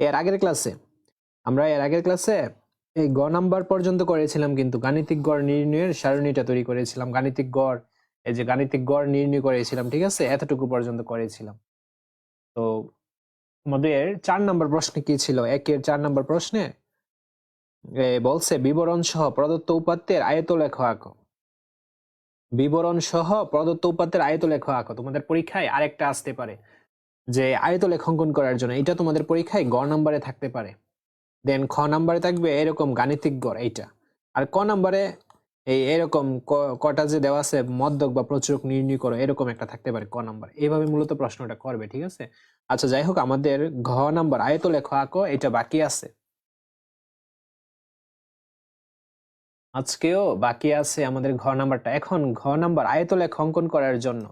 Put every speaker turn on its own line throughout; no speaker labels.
এর আগের ক্লাসে আমরা এর আগের ক্লাসে এই গ নাম্বার পর্যন্ত করেছিলাম কিন্তু গাণিতিক গড় নির্ণয়ের সারণীটা তৈরি করেছিলাম। গাণিতিক গড়, এই যে গাণিতিক গড় নির্ণয় করেছিলাম, ঠিক আছে? এতটুকু পর্যন্ত করেছিলাম। তো আমাদের চার নাম্বার প্রশ্নে কি ছিল? একের চার নাম্বার প্রশ্নে বলছে, বিবরণ সহ প্রদত্ত উপাত্তের আয়ত লেখ আঁকো। বিবরণ সহ প্রদত্ত উপাত্তের আয়তলেখ আঁকো। তোমাদের পরীক্ষায় আরেকটা আসতে পারে। যে আয়তলেখ অঙ্কন করার জন্য, এটা তোমাদের পরীক্ষায় গ নাম্বারে থাকতে পারে। দেন খ নাম্বারে থাকবে এরকম গাণিতিক গড়, এইটা। আর ক নাম্বারে এই এরকম কটা যে দেওয়া আছে, মদ্যক বা প্রচুরক নির্ণয় করো, এরকম একটা থাকতে পারে ক নাম্বার। এইভাবে মূলত প্রশ্নটা করবে, ঠিক আছে? আচ্ছা যাই হোক, আমাদের ঘ নাম্বার, আয়ত লেখ, আঁকো, এটা বাকি আছে। আজকেও বাকি আছে আমাদের ঘ নাম্বারটা। এখন ঘ নাম্বার, আয়ত লেখ, অঙ্কন করার জন্য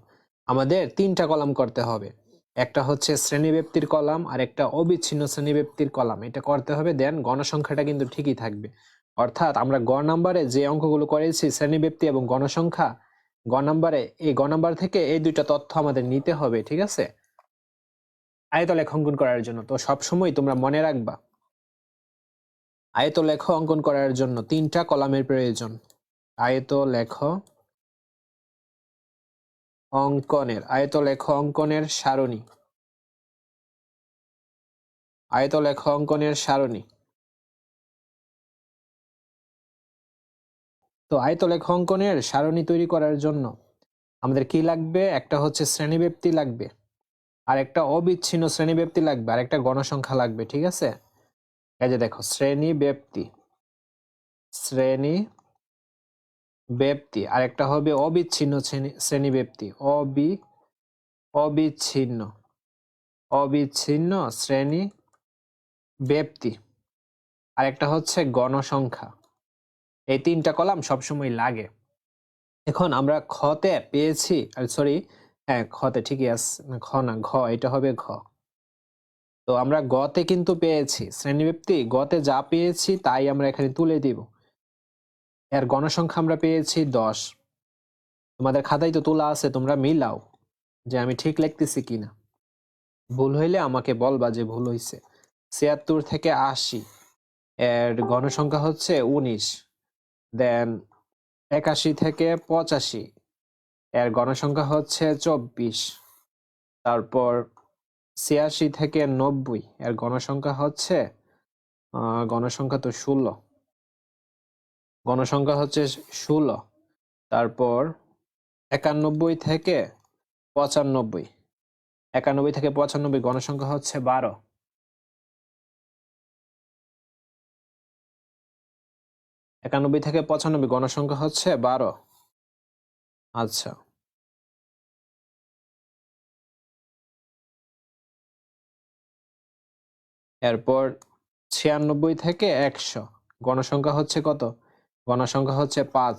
আমাদের তিনটা কলাম করতে হবে। একটা হচ্ছে শ্রেণীব্যক্তির কলাম আর একটা অবিচ্ছিন্ন শ্রেণীব্যক্তির কলাম। এটা করতে হবে, দেন গণসংখ্যাটা কিন্তু ঠিকই থাকবে। অর্থাৎ আমরা গ নাম্বারে যে অঙ্কগুলো করেছি শ্রেণীব্যক্তি এবং গণসংখ্যা, গ নাম্বারে, এই গ নাম্বার থেকে এই দুইটা তথ্য আমাদের নিতে হবে, ঠিক আছে? আয়তলেখ অঙ্কন করার জন্য। তো সবসময় তোমরা মনে রাখবা আয়ত লেখ অঙ্কন করার জন্য তিনটা কলামের প্রয়োজন। আয়ত লেখ অঙ্কনের আয়ত লেখ অঙ্কনের সারণী। আয়ত লেখ অঙ্কনের সারণী। তো আয়ত লেখ অঙ্কনের সারণী তৈরি করার জন্য আমাদের কি লাগবে? একটা হচ্ছে শ্রেণীব্যক্তি লাগবে আর একটা অবিচ্ছিন্ন শ্রেণীব্যক্তি লাগবে আর একটা গণসংখ্যা লাগবে, ঠিক আছে? এই যে দেখো শ্রেণি ব্যক্তি শ্রেণি ব্যক্তি। আর একটা হবে অবিচ্ছিন্ন শ্রেণি ব্যক্তি। অবি, অবিচ্ছিন্ন। অবিচ্ছিন্ন শ্রেণি ব্যক্তি। আর একটা হচ্ছে গণসংখ্যা। এই তিনটা কলাম সবসময় লাগে। এখন আমরা খতে পেয়েছি সরি হ্যাঁ খতে ঠিকই আছে খ না, ঘ, এটা হবে ঘ। তো আমরা গতে কিন্তু পেয়েছি। শ্রেণীব্যক্তি গতে যা পেয়েছি তাই আমরা এখানে তুলে দিব। এর গণসংখ্যা আমরা পেয়েছি দশ। তোমাদের খাতায় তো তোলা আছে, তোমরা মিলাও যে আমি ঠিক লিখতেছি কিনা। ভুল হইলে আমাকে বলবা যে ভুল হইছে। ছিয়াত্তর থেকে আশি, এর গণসংখ্যা হচ্ছে উনিশ দেন একাশি থেকে পঁচাশি, এর গণসংখ্যা হচ্ছে চব্বিশ, তারপর ছিয়াশি থেকে নব্বই, এর গণসংখ্যা হচ্ছে গণসংখ্যা তো ষোলো। গণসংখ্যা হচ্ছে ষোলো, তারপর একানব্বই থেকে পঁচানব্বই। একানব্বই থেকে পঁচানব্বই, গণসংখ্যা হচ্ছে বারো। একানব্বই থেকে পঁচানব্বই, গণসংখ্যা হচ্ছে বারো। আচ্ছা। এরপর ছিয়ানব্বই থেকে একশো, গণসংখ্যা হচ্ছে কত? গণসংখ্যা হচ্ছে পাঁচ।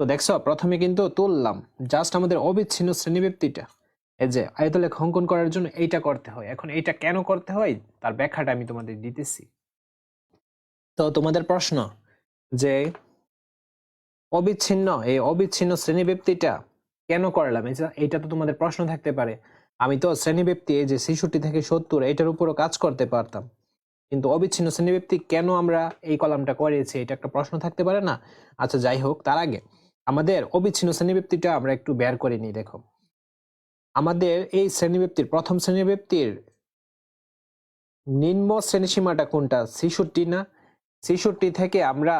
তো দেখছ, প্রথমে কিন্তু তুললাম জাস্ট আমাদের অবিচ্ছিন্ন শ্রেণীব্যক্তিটা। এই যে আয়তলেখ অঙ্কন করার জন্য এইটা করতে হয়। এখন এইটা কেন করতে হয়? তার ব্যাখ্যাটা আমি তোমাদের দিতেছি। তো তোমাদের প্রশ্ন যে অবিচ্ছিন্ন, এই অবিচ্ছিন্ন শ্রেণীব্যক্তিটা কেন করলাম? এইটা তো তোমাদের প্রশ্ন থাকতে পারে। আমি তো শ্রেণীব্যক্তি, এই যে ছেষট্টি থেকে সত্তর এটার উপরও কাজ করতে পারতাম। কিন্তু অবিচ্ছিন্ন শ্রেণীব্যক্তি কেন আমরা এই কলামটা করেছি, এটা একটা প্রশ্ন থাকতে পারে না। আচ্ছা যাই হোক, তার আগে আমাদের অবিচ্ছিন্ন শ্রেণীব্যক্তিটা আমরা একটু বের করে নিই, দেখো। আমাদের এই শ্রেণীব্যক্তির প্রথম শ্রেণীব্যক্তির নিম্ন শ্রেণীসীমাটা কোনটা? ছেষট্টি না? ছেষট্টি থেকে আমরা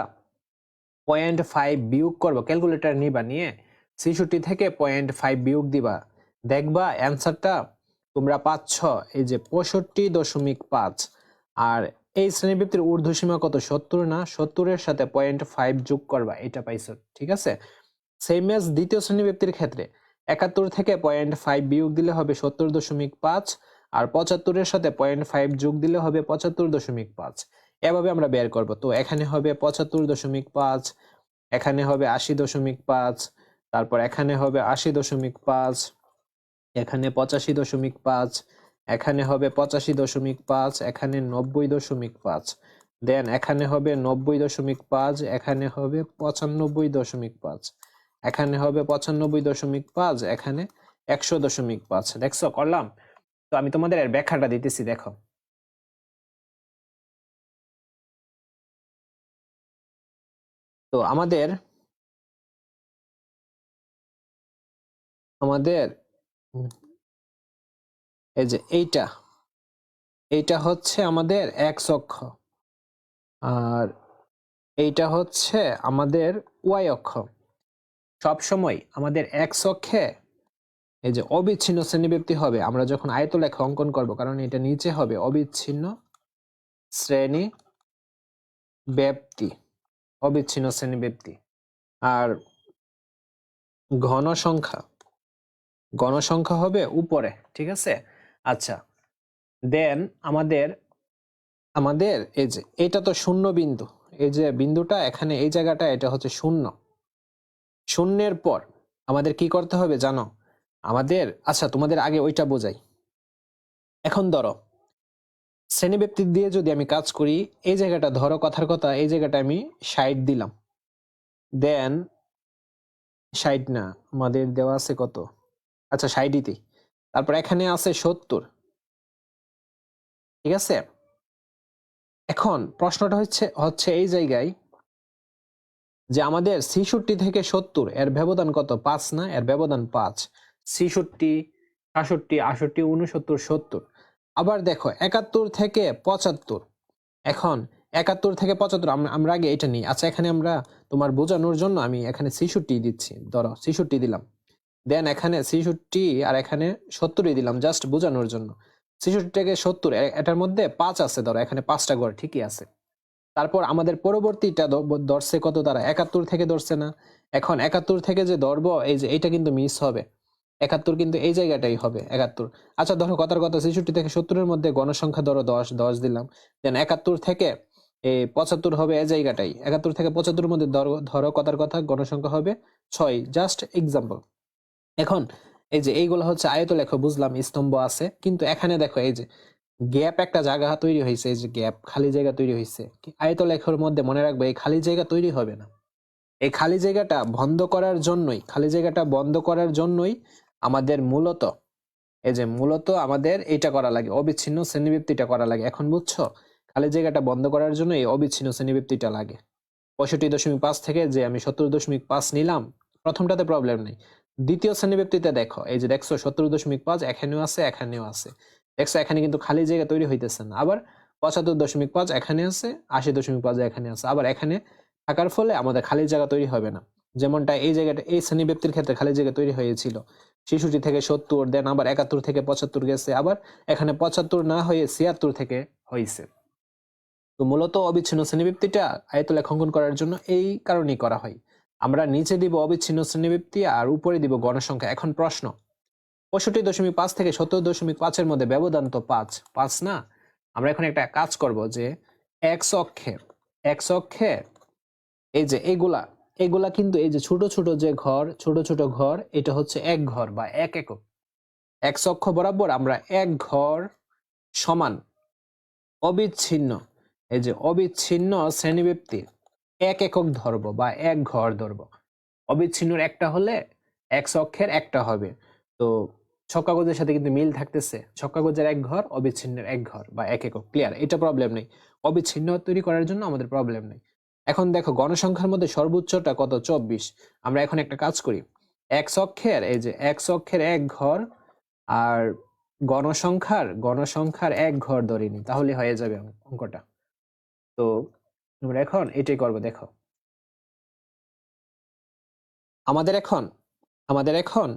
পয়েন্ট ফাইভ বিয়োগ করব ক্যালকুলেটর নিবা নিয়ে। ছেষট্টি থেকে পয়েন্ট ফাইভ বিয়োগ দিবা। দেখবা অ্যান্সারটা তোমরা পাচ্ছ এই যে পঁয়ষট্টি দশমিক পাঁচ। আর এই শ্রেণীবৃত্তির ঊর্ধ্বসীমা কত? সত্তর না? সত্তরের সাথে পয়েন্ট ফাইভ যোগ করবা, এটা পাইছো, ঠিক আছে? সেম এজ দ্বিতীয় শ্রেণীবৃত্তির ক্ষেত্রে, একাত্তর থেকে পয়েন্ট ফাইভ বিয়োগ দিলে হবে সত্তর দশমিক পাঁচ, আর পঁচাত্তরের সাথে পয়েন্ট ফাইভ যোগ দিলে হবে পঁচাত্তর দশমিক পাঁচ। এভাবে আমরা বের করব, তো এখানে হবে পঁচাত্তর দশমিক পাঁচ, এখানে হবে আশি দশমিক পাঁচ, তারপর এখানে হবে আশি দশমিক পাঁচ, এখানে পঁচাশি দশমিক পাঁচ এখানে হবে পঁচাশি দশমিক পাঁচ, এখানে নব্বই দশমিক পাঁচ। দেন এখানে হবে নব্বই দশমিক পাঁচ, এখানে হবে পঁচানব্বই দশমিক পাঁচ। এখানে হবে পঁচানব্বই দশমিক পাঁচ, এখানে একশো দশমিক পাঁচ। দেখছ, করলাম? তো আমি তোমাদের এর ব্যাখ্যাটা দিতেছি, দেখো। তো আমাদের আমাদের এই যে এইটা এইটা হচ্ছে আমাদের এক্স অক্ষ। আর এইটা হচ্ছে আমাদের ওয়াই অক্ষ। সব সময় আমাদের এক্স অক্ষে এই যে অবিচ্ছিন্ন শ্রেণীব্যক্তি হবে। আমরা যখন আয়তলেখা অঙ্কন করব, কারণ এটা নিচে হবে অবিচ্ছিন্ন শ্রেণি ব্যাপ্তি অবিচ্ছিন্ন শ্রেণি ব্যাপ্তি আর ঘন সংখ্যা ঘন সংখ্যা হবে উপরে, ঠিক আছে? আচ্ছা দেন আমাদের আমাদের এই যে, এটা তো শূন্য বিন্দু। এই যে বিন্দুটা, এখানে এই জায়গাটা, এটা হচ্ছে শূন্য। শূন্যের পর আমাদের কি করতে হবে জানো? আমাদের আচ্ছা তোমাদের আগে ওইটা বোঝাই। এখন ধরো শ্রেণীব্যক্তি দিয়ে যদি আমি কাজ করি, এই জায়গাটা ধরো কথার কথা, এই জায়গাটা আমি ষাট দিলাম। দেন ষাট না, আমাদের দেওয়া আছে কত? আচ্ছা ষাটইতেই তারপর এখানে আছে সত্তর। ঠিক আছে? এখন প্রশ্নটা হচ্ছে হচ্ছে এই জায়গায় যে আমাদের ছিষট্টি থেকে সত্তর, এর ব্যবধান কত? পাঁচ না? এর ব্যবধান পাঁচ। ছিষট্টি, সাতষট্টি আষট্টি উনসত্তর সত্তর। আবার দেখো, একাত্তর থেকে পঁচাত্তর। এখন একাত্তর থেকে পঁচাত্তর আমরা আগে এটা নিই। আচ্ছা এখানে আমরা তোমার বোঝানোর জন্য আমি এখানে ছিষট্টি দিচ্ছি। ধরো, ছিষট্টি দিলাম। দেন এখানে ছিষট্টি আর এখানে সত্তরই দিলাম জাস্ট বোঝানোর জন্য। ছিষট্টি থেকে সত্তর এটার মধ্যে পাঁচ আছে ধরো, এখানে পাঁচটা ঘর ঠিকই আছে। তারপর আমাদের পরবর্তীটা দ- ধরছে কত তারা? একাত্তর থেকে ধরছে না। এখন একাত্তর থেকে যে ধরবো, এই যে এটা কিন্তু মিস হবে। একাত্তর কিন্তু এই জায়গাটাই হবে, একাত্তর। আচ্ছা ধরো কথার কথা, ছেষট্টি থেকে সত্তরের মধ্যে গণসংখ্যা ধরো দশ দশ দিলাম। দেন একাত্তর থেকে এই পঁচাত্তর হবে এই জায়গাটাই। একাত্তর থেকে পঁচাত্তর মধ্যে ধরো কথার কথা, গণসংখ্যা হবে ছয়। জাস্ট এক্সাম্পল এখন এই যে এইগুলো হচ্ছে আয়তলেখ, বুঝলাম, স্তম্ভ আছে, কিন্তু এখানে দেখো এই যে গ্যাপ একটা জায়গা তৈরি হয়েছে, এই যে গ্যাপ, খালি জায়গা তৈরি হয়েছে। আয়তলেখের মধ্যে মনে রাখবে, এই খালি জায়গা তৈরি হবে না। এই খালি জায়গাটা বন্ধ করার জন্যই, খালি জায়গাটা বন্ধ করার জন্যই আমাদের মূলত, এই যে মূলত আমাদের এটা করা লাগে, অবিচ্ছিন্ন শ্রেণীবৃত্তিটা করা লাগে। এখন বুঝছ? খালি জায়গাটা বন্ধ করার জন্য এই অবিচ্ছিন্ন শ্রেণীবৃত্তিটা লাগে। পঁয়ষট্টি দশমিক পাঁচ থেকে যে আমি সত্তর দশমিক পাঁচ নিলাম, প্রথমটাতে প্রবলেম নেই। দ্বিতীয় শ্রেণীবৃত্তিতে দেখো, এই যে দেখছ সত্তর দশমিক পাঁচ, এখানেও আছে এখানেও আছে। দেখছ এখানে কিন্তু খালি জায়গা তৈরি হইতেছে না। আবার পঁচাত্তর দশমিক পাঁচ, এখানে আছে, আশি দশমিক পাঁচ, এখানে আছে। আবার এখানে থাকার ফলে আমাদের খালি জায়গা তৈরি হবে না। যেমনটা এই জায়গাটা, এই শ্রেণি ব্যক্তির ক্ষেত্রে খালি জায়গা তৈরি হয়েছিল। শিশুটি থেকে সত্তর দেন আবার একাত্তর থেকে পঁচাত্তর গেছে, আবার এখানে পঁচাত্তর না হয়ে ছিয়াত্তর থেকে হয়েছে তো মূলত অবিচ্ছিন্ন শ্রেণীবৃত্তিটা আয়তলেখ অঙ্কন করার জন্য এই কারণেই করা হয়। আমরা নিচে দিব অবিচ্ছিন্ন শ্রেণীবৃত্তি আর উপরে দিব গণসংখ্যা। এখন প্রশ্ন, পঁয়ষট্টি দশমিক পাঁচ থেকে সত্তর দশমিক পাঁচের মধ্যে ব্যবধান তো পাঁচ। পাঁচ না? আমরা এখন একটা কাজ করব যে এক্স অক্ষে এক্স অক্ষে এই যে এগুলা এগুলা কিন্তু এই যে ছোট ছোট যে ঘর, ছোট ছোট ঘর, এটা হচ্ছে এক ঘর বা এক একক। এক অক্ষ বরাবর আমরা এক ঘর সমান অবিচ্ছিন্ন। এই যে অবিচ্ছিন্ন শ্রেণীবৃত্তি এক একক ধরব বা এক ঘর ধরব অবিচ্ছিন্নর একটা হলে এক অক্ষের একটা হবে। তো ছক্কাগজের সাথে কিন্তু মিল থাকতেছে। ছক্কাগজের এক ঘর, অবিচ্ছিন্নের এক ঘর বা এক একক। ক্লিয়ার এটা প্রবলেম নেই। অবিচ্ছিন্ন তৈরি করার জন্য আমাদের প্রবলেম নেই। এখন দেখো, গণসংখ্যার মধ্যে সর্বোচ্চটা কত? চব্বিশ। আমরা এখন একটা কাজ করি। এক অক্ষের এই যে এক অক্ষের এক ঘর আর গণসংখ্যার গণসংখ্যার এক ঘর ধরিনি তাহলে হয়ে যাবে অঙ্কটা। তো আমরা এখন এটাই করব, দেখো। আমাদের এখন আমাদের এখন,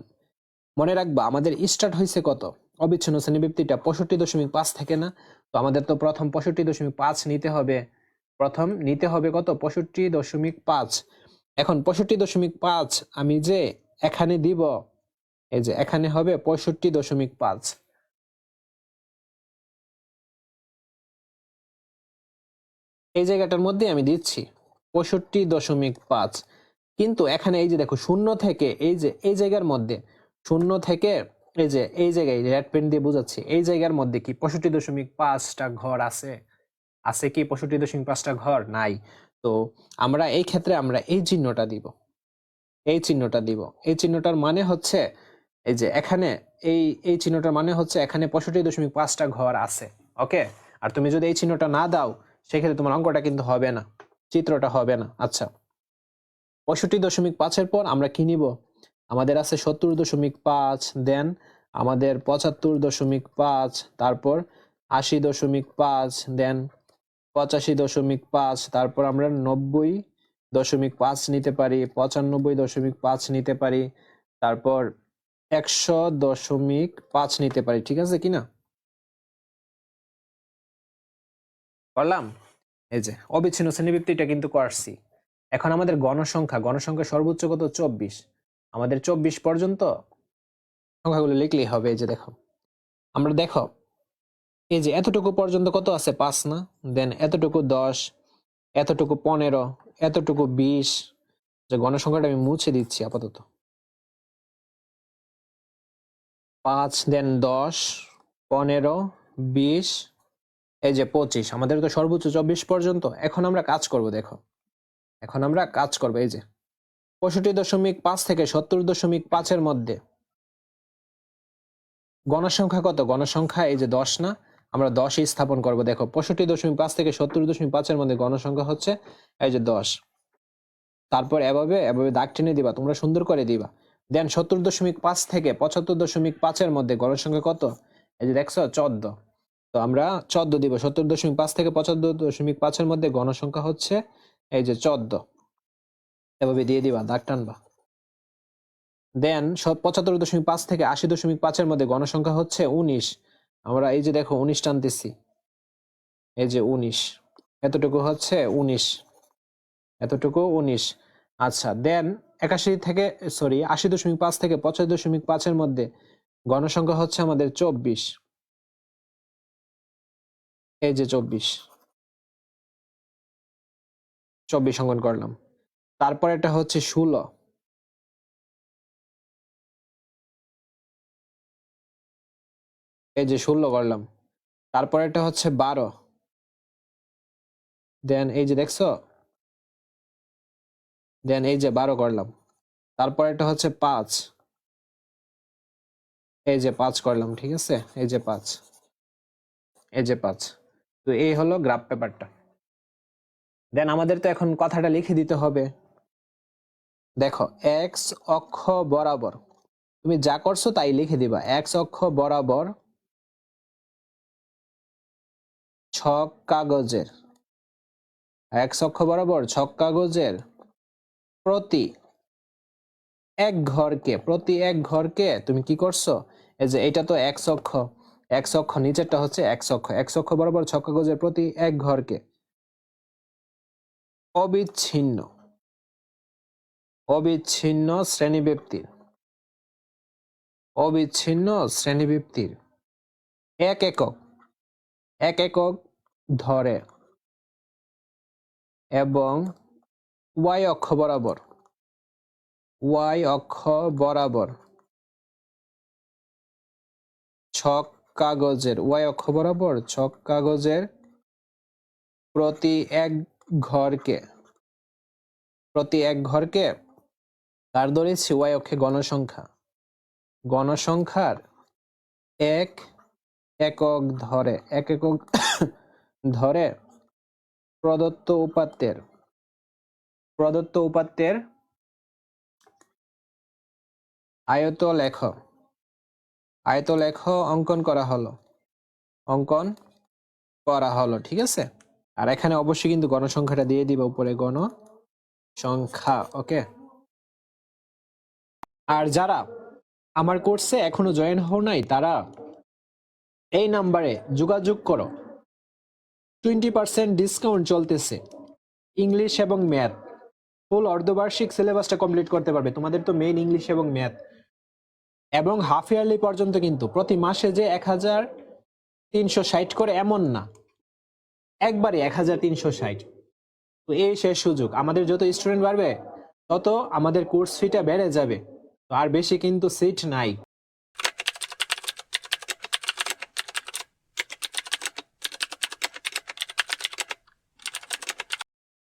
মনে রাখবা, আমাদের স্টার্ট হয়েছে কত? অবিচ্ছিন্ন শ্রেণীবৃত্তিটা পঁয়ষট্টি দশমিক পাঁচ থেকে না? তো আমাদের তো প্রথম পঁয়ষট্টি দশমিক পাঁচ নিতে হবে। প্রথম নিতে হবে কত? পঁয়ষট্টি দশমিক পাঁচ। এখন পঁয়ষট্টি দশমিক পাঁচ আমি যে এখানে দিব, এই যে এখানে হবে পঁয়ষট্টি দশমিক পাঁচ। এই জায়গাটার মধ্যে আমি দিচ্ছি পঁয়ষট্টি দশমিক পাঁচ। কিন্তু এখানে এই যে দেখো, শূন্য থেকে এই যে, এই জায়গার মধ্যে, শূন্য থেকে এই যে, এই জায়গায় রেড পেন দিয়ে বোঝাচ্ছি, এই জায়গার মধ্যে কি পঁয়ষট্টি দশমিক পাঁচটা ঘর আছে? আছে কি পঁয়ষট্টি দশমিক পাঁচটা ঘর? নাই। তো আমরা এই ক্ষেত্রে আমরা এই চিহ্নটা দিব। এই চিহ্নটা দিব। এই চিহ্নটার মানে হচ্ছে এই যে এখানে, এই এই চিহ্নটার মানে হচ্ছে এখানে পঁয়ষট্টি দশমিক পাঁচটা ঘর আছে, ওকে? আর তুমি যদি এই চিহ্নটা না দাও সেক্ষেত্রে তোমার অঙ্কটা কিন্তু হবে না, চিত্রটা হবে না। আচ্ছা পঁয়ষট্টি দশমিক পাঁচের পর আমরা কি নিব? আমাদের আছে সত্তর দশমিক পাঁচ দেন আমাদের পঁচাত্তর দশমিক পাঁচ, তারপর আশি দশমিক পাঁচ দেন পঁচাশি দশমিক পাঁচ, তারপর আমরা নব্বই দশমিক পাঁচ নিতে পারি, পঁচানব্বই দশমিক পাঁচ নিতে পারি, তারপর একশো দশমিক পাঁচ নিতে পারি, ঠিক আছে কি না করলাম এই যে, অবিচ্ছিন্ন শ্রেণীবৃত্তিটা কিন্তু করছি। এখন আমাদের গণসংখ্যা গণসংখ্যা সর্বোচ্চ কত? চব্বিশ। আমাদের চব্বিশ পর্যন্ত সংখ্যাগুলো লিখলেই হবে, এই যে দেখো। আমরা দেখো, এই যে এতটুকু পর্যন্ত কত আছে? পাঁচ না? দেন এতটুকু দশ, এতটুকু পনেরো, এতটুকু বিশ। যে গণসংখ্যাটা আমি মুছে দিচ্ছি আপাতত। পাঁচ দেন দশ, পনেরো, বিশ এই যে পঁচিশ, আমাদের তো সর্বোচ্চ চব্বিশ পর্যন্ত। এখন আমরা কাজ করব, দেখো। এখন আমরা কাজ করব, এই যে। পঁয়ষট্টি দশমিক পাঁচ থেকে সত্তর দশমিক পাঁচের মধ্যে। গণসংখ্যা কত? গণসংখ্যা এই যে দশ না? আমরা দশই স্থাপন করব, দেখো। পঁয়ষট্টি দশমিক পাঁচ থেকে সত্তর দশমিক পাঁচের মধ্যে গণসংখ্যা হচ্ছে এই যে দশ। তারপর এভাবে এভাবে দাগ টেনে দিবা, তোমরা সুন্দর করে দিবা। দেন সত্তর দশমিক পাঁচ থেকে পঁচাত্তর দশমিক পাঁচের মধ্যে গণসংখ্যা কত? এই যে দেখছ, চোদ্দ। তো আমরা চোদ্দ দিব। সত্তর দশমিক পাঁচ থেকে পঁচাত্তর দশমিক পাঁচের মধ্যে গণসংখ্যা হচ্ছে এই যে চোদ্দ। এভাবে দিয়ে দিবা, দাগ টানবা। দেন পঁচাত্তর দশমিক পাঁচ থেকে আশি দশমিক পাঁচের মধ্যে গণসংখ্যা হচ্ছে উনিশ। আমরা এই যে দেখো উনিশ টানতেছি। এই যে উনিশ। এতটুকু হচ্ছে উনিশ। এতটুকু উনিশ। আচ্ছা দেন একাশি থেকে সরি আশি দশমিক পাঁচ থেকে পঁচাশি দশমিক পাঁচের মধ্যে গণসংখ্যা হচ্ছে আমাদের চব্বিশ। এই যে চব্বিশ। চব্বিশ অঙ্কন করলাম। তারপর এটা হচ্ছে ষোলো। এই যে ষোলো করলাম। তারপর এটা হচ্ছে বারো। দেন এই যে দেখছ? দেন এই যে বারো করলাম। তারপর এটা হচ্ছে পাঁচ। এই যে পাঁচ করলাম, ঠিক আছে? এই যে পাঁচ। এই যে পাঁচ। তো এই হলো গ্রাফ পেপারটা দেন আমাদের তো এখন কথাটা লিখে দিতে হবে। দেখো এক্স অক্ষ বরাবর, তুমি যা করছ তাই লিখে দিবা। এক্স অক্ষ বরাবর ছক কাগজের এক্স অক্ষ বরাবর ছক কাগজের প্রতি এক ঘরকে, প্রতি এক ঘরকে তুমি কি করছ? এই যে এটা তো এক অক্ষ। এক অক্ষ, নিচেরটা হচ্ছে এক অক্ষ। এক অক্ষ বরাবর ছক কাগজের প্রতি এক ঘরকে। অবিচ্ছিন্ন। অবিচ্ছিন্ন শ্রেণীব্যক্তির। অবিচ্ছিন্ন শ্রেণীব্যক্তির। এক একক। এক একক ধরে। এবং ওয়াই অক্ষ বরাবর। ওয়াই অক্ষ বরাবর। ছক কাগজের, ওয়াই অক্ষ বরাবর, ছক কাগজের প্রতি এক ঘরকে, প্রতি এক ঘরকে তার ধরেছি? ওয়াই অক্ষে গণসংখ্যা। গণসংখ্যার এক একক ধরে, এক একক ধরে প্রদত্ত উপাত্তের প্রদত্ত উপাত্তের আয়ত লেখ আয়ত লেখ অঙ্কন করা হলো। অঙ্কন করা হলো, ঠিক আছে? আর এখানে অবশ্যই কিন্তু গণসংখ্যাটা দিয়ে দিবা উপরে গণ সংখ্যা ওকে? আর যারা আমার কোর্সে এখনও জয়েন হও নাই, তারা এই নাম্বারে যোগাযোগ করো। টোয়েন্টি পার্সেন্ট ডিসকাউন্ট চলতেছে। ইংলিশ এবং ম্যাথ। ফুল অর্ধবার্ষিক সিলেবাসটা কমপ্লিট করতে পারবে। তোমাদের তো মেইন ইংলিশ এবং ম্যাথ। এবং হাফ ইয়ারলি পর্যন্ত কিন্তু প্রতি মাসে যে এক হাজার তিনশো ষাট করে এমন না। একবারে এক হাজার তিনশো ষাট। তো এই শেষ সুযোগ। আমাদের যত স্টুডেন্ট বাড়বে, তত আমাদের কোর্স ফিটা বেড়ে যাবে। তো আর বেশি কিন্তু সিট নাই।